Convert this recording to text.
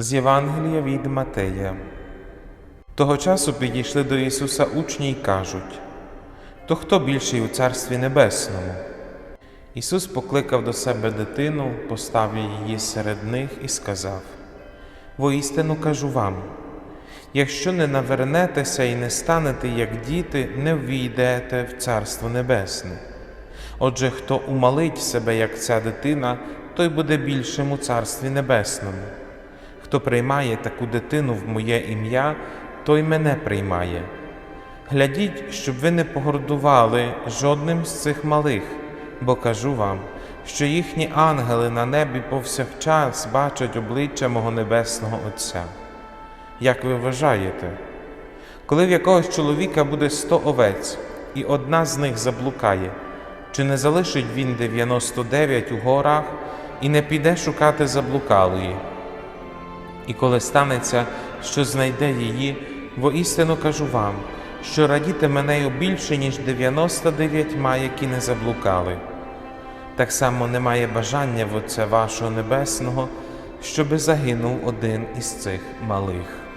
З Євангелія від Матея. Того часу підійшли до Ісуса учні й кажуть: То хто більший у Царстві Небесному? Ісус покликав до себе дитину, поставив її серед них і сказав: Воістину кажу вам, якщо не навернетеся і не станете як діти, не ввійдете в Царство Небесне. Отже, хто умалить себе, як ця дитина, той буде більшим у Царстві Небесному. Хто приймає таку дитину в моє ім'я, той мене приймає. Глядіть, щоб ви не погордували жодним з цих малих, бо кажу вам, що їхні ангели на небі повсякчас бачать обличчя мого небесного Отця. Як ви вважаєте, коли в якогось чоловіка буде сто овець, і одна з них заблукає, чи не залишить він 99 у горах і не піде шукати заблукалої? І коли станеться, що знайде її, воістину кажу вам, що радітиме нею більше, ніж 99, які не заблукали. Так само немає бажання в Отця вашого Небесного, щоби загинув один із цих малих.